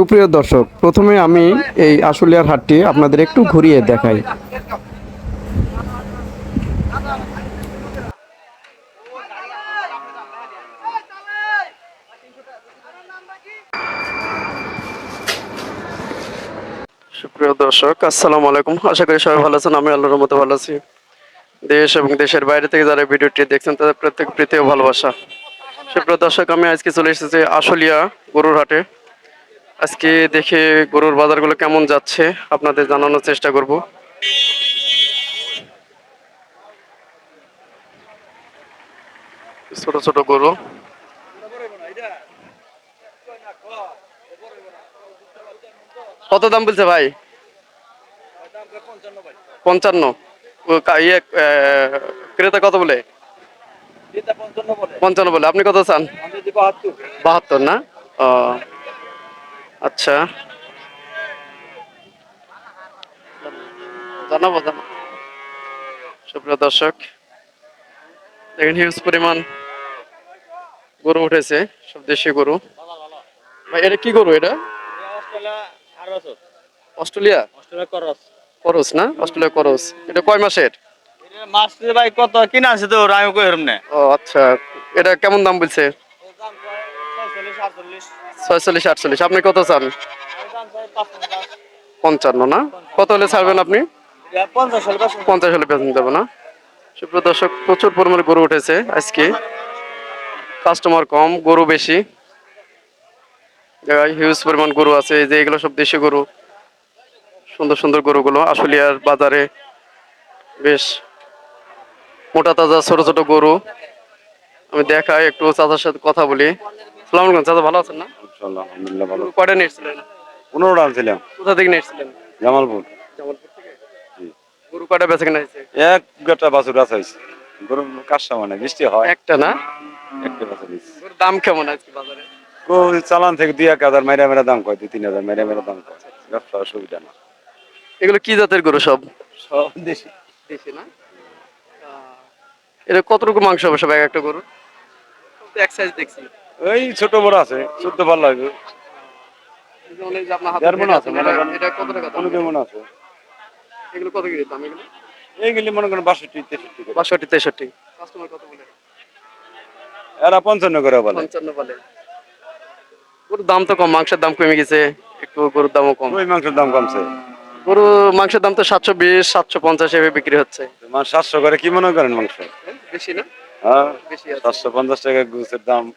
সুপ্রিয় দর্শক, প্রথমে আমি এই আশুলিয়ার হাটটি আপনাদের একটু ঘুরিয়ে দেখাই। সুপ্রিয় দর্শক, আসসালামু আলাইকুম। আশা করি সবাই ভালো আছেন, আমি আল্লাহর মতো ভালো আছি। দেশ এবং দেশের বাইরে থেকে যারা ভিডিওটি দেখছেন, তাদের প্রত্যেক প্রীতি ও ভালোবাসা। সুপ্রিয় দর্শক, আমি আজকে চলে এসেছি আশুলিয়া গরুর হাটে। আজকে দেখে গরুর বাজারগুলো কেমন যাচ্ছে আপনাদের জানানোর চেষ্টা করব। ছোট ছোট গরু। কত দাম বলছে ভাই? পঞ্চান্ন। ইয়ে ক্রেতা কত বলে? পঞ্চান্ন বলে। আপনি কত চান? বাহাত্তর না? ও। আচ্ছা। জানাব জানাব সুপ্রিয় দর্শক দেখেন হিউজ পরিমাণ গরু উঠেছে সব দেশি গরু। ভাই এটা কি গরু এটা? অস্ট্রেলিয়া। করস না? অস্ট্রেলিয়া করস। এটা কয় মাসের? মাছ ভাই কত? কিনা আছে তো আমি কই না। ও আচ্ছা। এটা কেমন দাম বলছে? ছয়চল্লিশ, আটচল্লিশ। আপনি কত চান? পঞ্চান্ন না? কত হলে ছাড়বেন আপনি? পঞ্চাশ হলে দেবো না। সুপ্রিয় দর্শক, প্রচুর পরিমাণে গরু উঠেছে আজকে। কাস্টমার কম, গরু বেশি। হিউজ পরিমাণ গরু আছে। যে এগুলো সব দেশি গরু। সুন্দর সুন্দর গরুগুলো আশুলিয়ার বাজারে বেশ মোটা, তাজা, ছোট ছোট গরু। আমি দেখাই, একটু চাচার সাথে কথা বলি। সালাম আলাইকুম চাচা ভালো আছেন না? আলহামদুলিল্লাহ ভালো গরু কয়টা নিয়েছিলেন পনেরোটা আনছিলাম। কোথা থেকে নিয়েছিলেন জামালপুর। জামালপুর থেকে? গরু কয়টা বেচে কেনা হয়েছে? এক গাটা বাছুর আছে গরম কাজটা মানে বৃষ্টি হয়। একটা না? একটা বাছুর দিচ্ছি দাম কেমন আজকে বাজারে? চালান থেকে দুই এক হাজার মেরা মেরা দাম কয় দুই তিন হাজার মেরা মেরা দাম কয়। ব্যবসা অসুবিধা না। এগুলো কি জাতের গরু সব? সব দেশি। দেশি না? এটা কতটুকু মাংস হবে সব এক একটা গরু এক সাইজ দেখছি। ওই ছোট বড় আছে চোদ্দ ভালো লাগবে। এই যে অনেক যে আপনার হাতে দেড় মণ আছে, আছেন, মনে এটা- করেন। এটা কত টাকা দাম কোনো কেমন আছে। এগুলো কত করে দাম এগুলো? এইগুলি মনে করেন বাষট্টি তেষট্টি বাষট্টি তেষট্টি। কাস্টমার কত বলে? এরা পঞ্চান্ন করে বলে। পঞ্চান্ন বলে। গরুর দাম তো কম মাংসের দাম কমে গেছে। একটু গরুর দামও কম। ওই মাংসের দাম কমছে। গরু মাংসের দাম তো সাতশো বিশ সাতশো পঞ্চাশ এভাবে বিক্রি হচ্ছে। মানে সাতশো করে কি মনে করেন মাংস? বেশি না? হ্যাঁ সাতশো পঞ্চাশ টাকা গুছের দাম।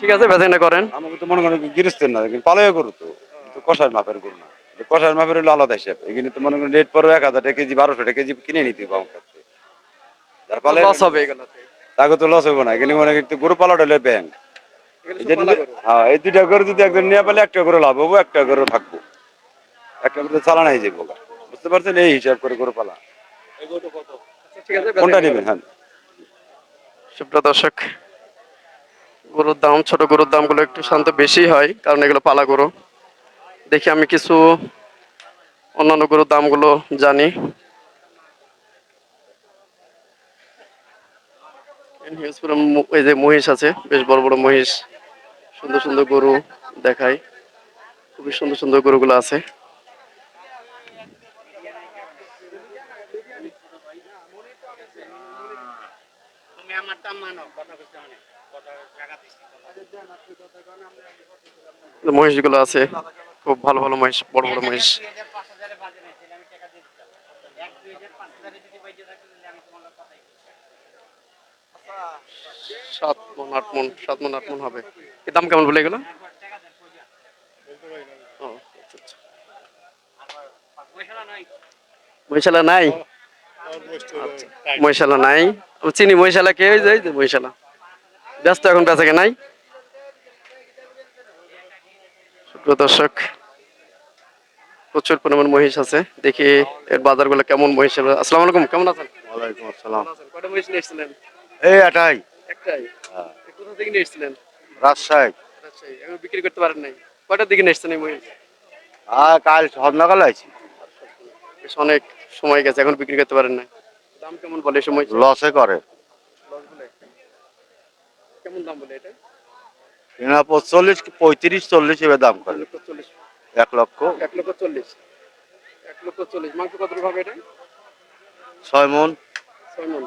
ঠিক আছে বেচা করেন। আমাকে তো মনে করেন গিরস্তের না কিন্তু পালয় গরু তো। কষার মাপের গরু না। কষার মাপের হলো আলাদা হিসাব। এখানে তো মনে করেন রেট পড়বে এক হাজার টাকা কেজি বারোশো টাকা কেজি কিনে নিতে হবে আমার কাছে। যার পালে লস হবে এগুলোতে। তাকে তো লস হবে না। এখানে মনে করেন একটু গরু পালাটা হলে ব্যাংক। হ্যাঁ এই দুইটা গরু যদি একজন নিয়ে পেলে একটা করে লাভ হব একটা করে থাকব একটা করে চালানো হয়ে যাব বুঝতে পারছেন? এই হিসাব করে গরু পালা। আচ্ছা, ঠিক আছে কোনটা নেবেন? হ্যাঁ। সুপ্রিয় দর্শক গরুর দাম, ছোট গরুর দামগুলো একটু শান্ত বেশি হয়, কারণ এগুলো পালা গরু। দেখি আমি কিছু অন্যান্য গরুর দামগুলো জানি। এই যে মহিষ আছে, বেশ বড় বড় মহিষ, সুন্দর সুন্দর গরু দেখাই। খুবই সুন্দর সুন্দর গরুগুলো আছে। মহিষগুলো আছে। খুব ভালো ভালো মহিষ বড় বড় মহিষ। সাত মন আট মন সাত মন আট মন হবে। এর দাম কেমন বলে এগুলো? ও, আচ্ছা, আচ্ছা। মহিষালা নাই? আচ্ছা, মহিষালা নাই। চিনি মহিষালা কে? ওই যে মহিষালা। ব্যস্ত এখন বেচাকে নাই। সুপ্রিয় দর্শক প্রচুর পরিমাণ মহিষ আছে। দেখি এর বাজারগুলো কেমন মহিষ আসসালামু আলাইকুম কেমন আছেন? ওয়ালাইকুম আসসালাম। কয়টা মহিষ নিয়ে এসেছিলেন? এই এটাই একটাই? এ কোথা থেকে নিয়ে এসেছিলেন? রাজশাহী। রাজশাহী। এখন বিক্রি করতে পারেন নাই। কয়টার দিকে নিয়ে এসেছেন এই মহিষ? আর কাল সন্ধ্যাকাল আইছি। বেশ অনেক সময় গেছে এখন বিক্রি করতে পারেন নাই। দাম কেমন বলে সময়? লসে করে। কেমন দাম বলে এটা? এনা চল্লিশ পঁয়ত্রিশ চল্লিশ এবার দাম করে। চল্লিশ। এক লক্ষ। এক লক্ষ চল্লিশ। এক লক্ষ চল্লিশ। মাংস কত হবে এটা? ছয় মন। ছয় মন।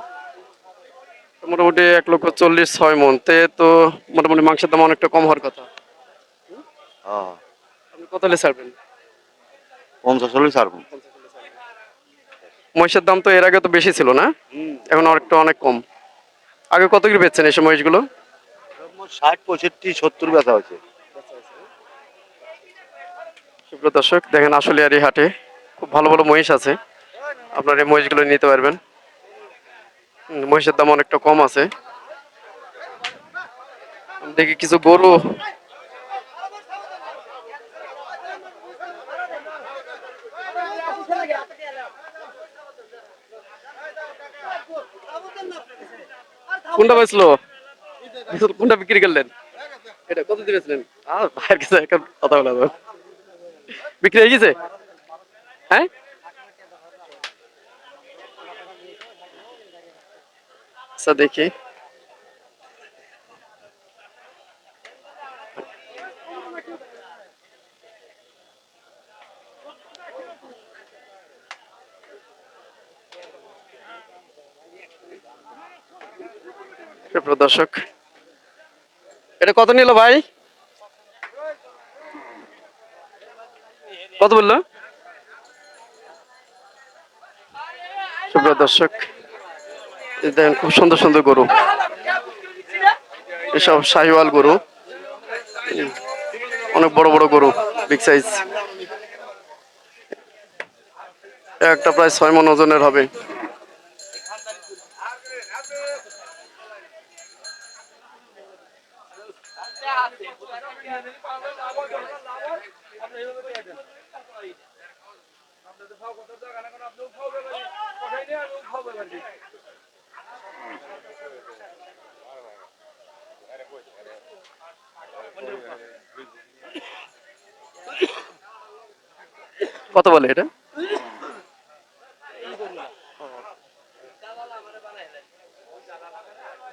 মোটামুটি এক লক্ষ চল্লিশ ছয় মন। তে তো মোটামুটি মাংসের দাম অনেকটা কম হওয়ার কথা। হ্যাঁ। আপনি কত হলে ছাড়বেন? পঞ্চাশ হলে ছাড়বো। মহিষের দাম তো এর আগে তো বেশি ছিল না? এখন অনেকটা অনেক কম। আগে কত করে বেচছেন এসব মহিষগুলো? ষাট, পঁয়ষট্টি, সত্তর বেচা হয়েছে। সুপ্রিয় দর্শক, দেখেন আসলে আর হাটে খুব ভালো ভালো মহিষ আছে। আপনার এই মহিষগুলো নিতে পারবেন। মহিষের দাম অনেকটা কম আছে। দেখি কিছু গরু। কোনটা বেচলো? কোনটা বিক্রি করলেন? এটা কত দিয়েছিলেন আর ভাইয়ের কাছে কথা বলা বিক্রি হয়ে গেছে? হ্যাঁ? আচ্ছা দেখি। সুপ্রিয় দর্শক এটা কত নিল ভাই? কত বলল? দর্শক দেখেন খুব সুন্দর সুন্দর গরু। এসব শাহিওয়াল গরু। অনেক বড় বড় গরু বিগ সাইজ একটা প্রায় ছয় মন ওজনের হবে। কত বলে এটা?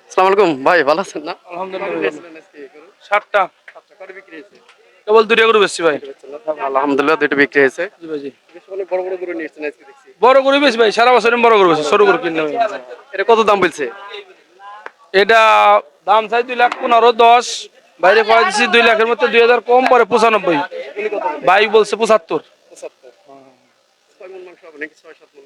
আসসালামু আলাইকুম। ভাই ভালো আছেন না? ষাটটা কত বিক্রি হয়েছে। কেবল দুটো গরু বেশি ভাই। আলহামদুলিল্লাহ দুটো বিক্রি হয়েছে। জি ভাই বড় বড় গরু নিয়েছেন আজকে দেখছি। বড় গরু বেশি ভাই সারা বছর বড় গরু বেশি ছোট গরু কিনলে এটা কত দাম বলছে? এটা দাম চাই দুই লাখ পনেরো দশ। বাইরে পাওয়া দিচ্ছি দুই লাখের মধ্যে দুই হাজার কম পরে পঁচানব্বই। ভাই বলছে পঁচাত্তর। ছয় মন মাংস হবে? নাকি ছয় সাত মন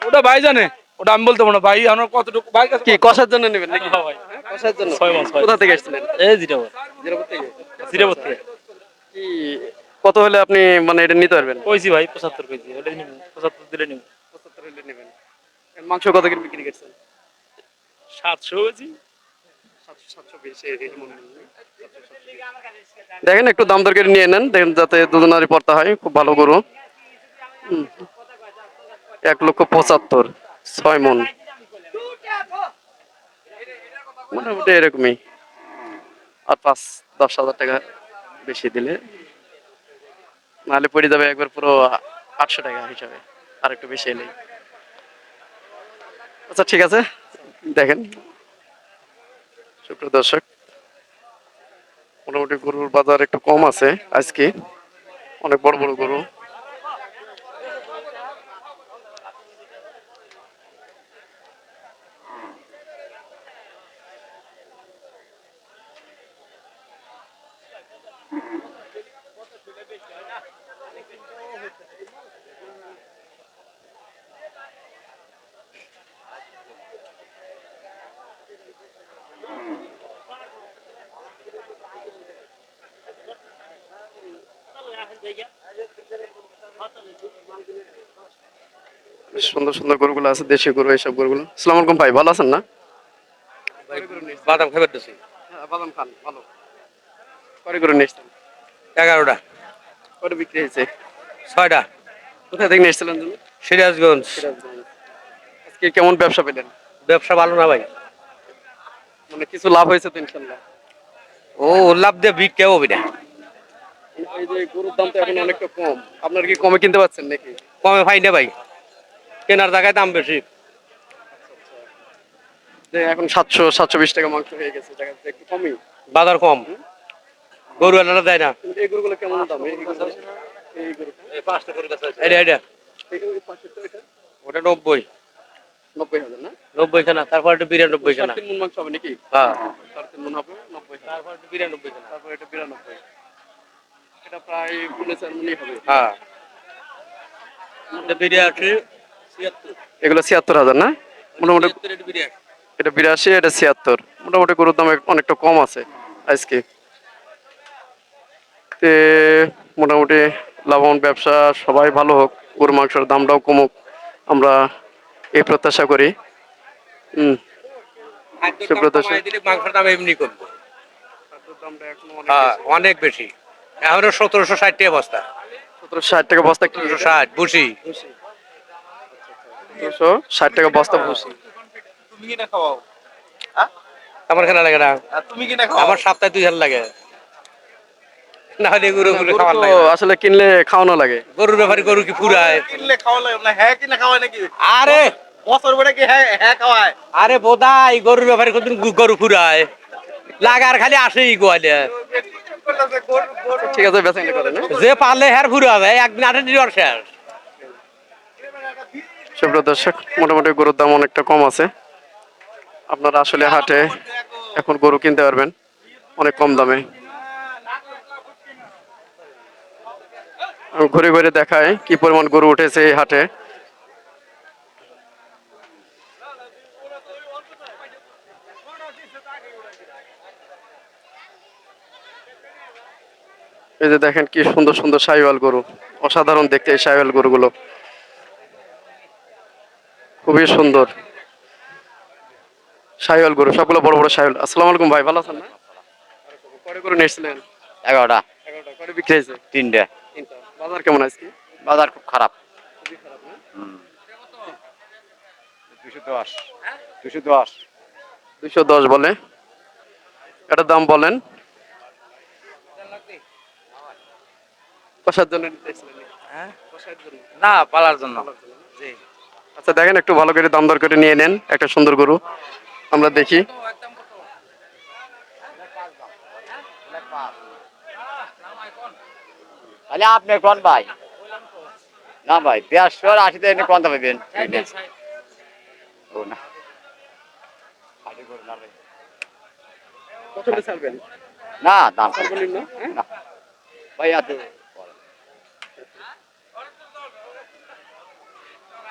ওটা ভাই জানে। ওটা আমি বলতে পারব না। ভাই আমার কতটুকু ভাই কি কষার জন্য নেবেন নাকি? হ্যাঁ ভাই। হ্যাঁ, কষার জন্য। ছয় মাস, কোথা থেকে এসেছিলেন এই জিরাবত থেকে। জিরাবত থেকে। কি কত হলে আপনি মানে এটা নিতে পারবেন? কইছি ভাই পঁচাত্তর নিব। পঁচাত্তর দিলে নিব। পঁচাত্তর হলে নেবেন। এর মাংস কত করে বিক্রি করছেন? সাতশো কেজি। মনে দেখেন একটু দাম দর করে নিয়ে নেন। দেখেন যাতে দুজনারই পড়তা হয়। খুব ভালো গরু। এক লক্ষ পঁচাত্তর, ছয় মন। মোটামুটি এরকমই। আর পাঁচ, দশ হাজার টাকা বেশি দিলে। নাহলে পড়ে যাবে একবার পুরো আটশো টাকা হিসাবে, আর একটু বেশি এলেই। আচ্ছা ঠিক আছে। দেখেন। সুপ্রিয় দর্শক, মোটামুটি গরুর বাজার একটু কম আছে আজকে। অনেক বড় বড় গরু। সুন্দর সুন্দর গরুগুলো আছে দেশি গরু এইসব গরুগুলো। আসসালামু আলাইকুম ভাই ভালো আছেন না? বাদাম খাবার দিছি। হ্যাঁ বাদাম খান ভালো। গরু নিয়ে এসছেন? এগারোটা। বিক্রি হয়েছে? ছয়টা। কোথায় থেকে নিয়ে এসেছিলেন সিরাজগঞ্জ। আজকে কেমন ব্যবসা পেলেন? ব্যবসা ভালো না ভাই। মানে কিছু লাভ হয়েছে তো ইনশাল্লাহ? ও লাভ দিয়ে বিক্রি হবে না এই যে গরুর দাম তো এখন অনেকটা কম। আপনার কি কমে কিনতে পারছেন নাকি? কমে না ভাই। কেনার জায়গায় দাম বেশি। যে এখন সাতশো সাতশো বিশ টাকা মাংস হয়ে গেছে দেখা যাচ্ছে একটু কমই। বাজার কম। গরু আনারা দেয় না। এই গরুগুলো কেমন দাম? এই এটা এটা। ওটা নব্বই। নব্বই হাজার না? নব্বই খানা তারপর একটা বিরানব্বই খানা। তিন মন মাংস হবে নাকি? হ্যাঁ। সাড়ে তিন মন হবে নব্বই। তারপর একটা বিরানব্বই খানা। তারপর এটা বিরানব্বই। এটা প্রায় হবে। হ্যাঁ। বিরাশি এগুলো ছিয়াত্তর হাজার না? মোটামুটি ছিয়াত্তর, এটা বিরাশি। এটা ছিয়াত্তর। মোটামুটি গরুর দাম অনেকটা কম আছে আজকে। তে মোটামুটি লাভবান ব্যবসা সবাই ভালো হোক গরু মাংসের দামটাও কমুক আমরা এই প্রত্যাশা করি। হুম দিলে মাংসের দাম এমনি কমবে। হ্যাঁ অনেক বেশি। এখনও সতেরোশো ষাট টাকা বস্তা। সতেরো ষাট টাকা বস্তা কি? সতেরোশো ষাট বুঝি দুশো ষাট টাকা বস্তা ভুসি। তুমি কিনা খাওয়াও? আমার লাগে না। তুমি কিনা আমার সপ্তাহে দুই হাজার লাগে। না হলে গরু গুলো খাওয়ার লাগে আসলে কিনলে খাওয়ানো লাগে। গরুর ব্যাপারে গরু কি ফুরায় কিনলে খাওয়া লাগে না হ্যাঁ কিনা খাওয়ায় নাকি? আরে! বছর বেড়ে কি হ্যাঁ হ্যাঁ খাওয়ায়? আরে বোধাই গরুর ব্যাপারে কোনদিন গরু ফুরায় লাগার খালি আসেই গোয়ালে। ঠিক আছে বেচা কিনা করেন হ্যাঁ? যে পারলে ফুরা যায় একদিন আটে দিন শেষ। সুপ্রিয় দর্শক মোটামুটি গরুর দাম অনেকটা কম আছে। আপনারা আসলে হাটে এখন গরু কিনতে পারবেন অনেক কম দামে। ঘুরে ঘুরে দেখায় কি পরিমাণ গরু উঠেছে এই হাটে। এই যে দেখেন কি সুন্দর সুন্দর সাইওয়াল গরু অসাধারণ দেখতে এই সাইওয়াল গরুগুলো। খুবই সুন্দর। সাইওয়াল গরু সবগুলো বড় বড় সাইওয়াল। আসসালামু আলাইকুম ভাই ভালো আছেন? না গরু নিয়েছিলেন? এগারোটা। এগারোটা কয়টা বিক্রি হয়েছে? তিনটে। তিনটা। বাজার কেমন আজকে? বাজার খুব খারাপ। দুশো দশ। দুশো দশ। দুশো দশ বলে। এটার দাম বলেন। কষার জন্য। না পালার জন্য। আচ্ছা দেখেন একটু ভালো করে দাম দর করে নিয়ে নেন একটা সুন্দর গরু। আমরা দেখি। তাহলে আপনি কোন ভাই? না ভাই দেড়শো আর আশিতে এনে কোন পাবেন ও না। না দাম হ্যাঁ? না। ভাই আছে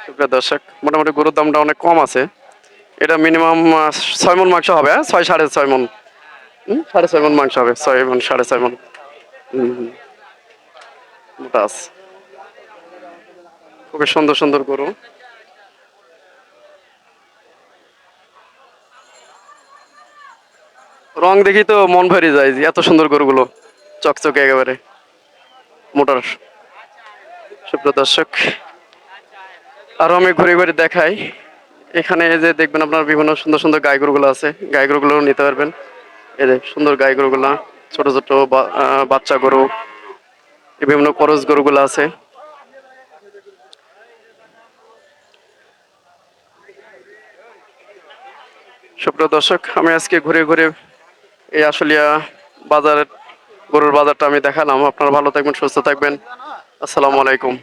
সুপ্রিয় দর্শক, মোটামুটি গরুর দামটা অনেক কম আছে। এটা মিনিমাম ছয় মন মাংস হবে হ্যাঁ? ছয়, সাড়ে ছয় মন। সাড়ে ছয় মন মাংস হবে, ছয় মন, সাড়ে ছয় মন। সুন্দর সুন্দর গরু। রং দেখি তো মন ভরে যায় এত সুন্দর গরুগুলো, চকচকে একেবারে। মোটর সুপ্রিয় দর্শক আরও আমি ঘুরে ঘুরে দেখাই। এখানে যে দেখবেন আপনার বিভিন্ন সুন্দর সুন্দর গাই গরুগুলো আছে। গাই গরুগুলো নিতে পারবেন। এই যে সুন্দর গাই গরুগুলা, ছোট ছোট বাচ্চা গরু, বিভিন্ন করস গরুগুলো আছে। সুপ্রিয় দর্শক, আমি আজকে ঘুরে ঘুরে এই আসলিয়া বাজারের গরুর বাজারটা আমি দেখালাম। আপনারা ভালো থাকবেন, সুস্থ থাকবেন। আসসালামু আলাইকুম।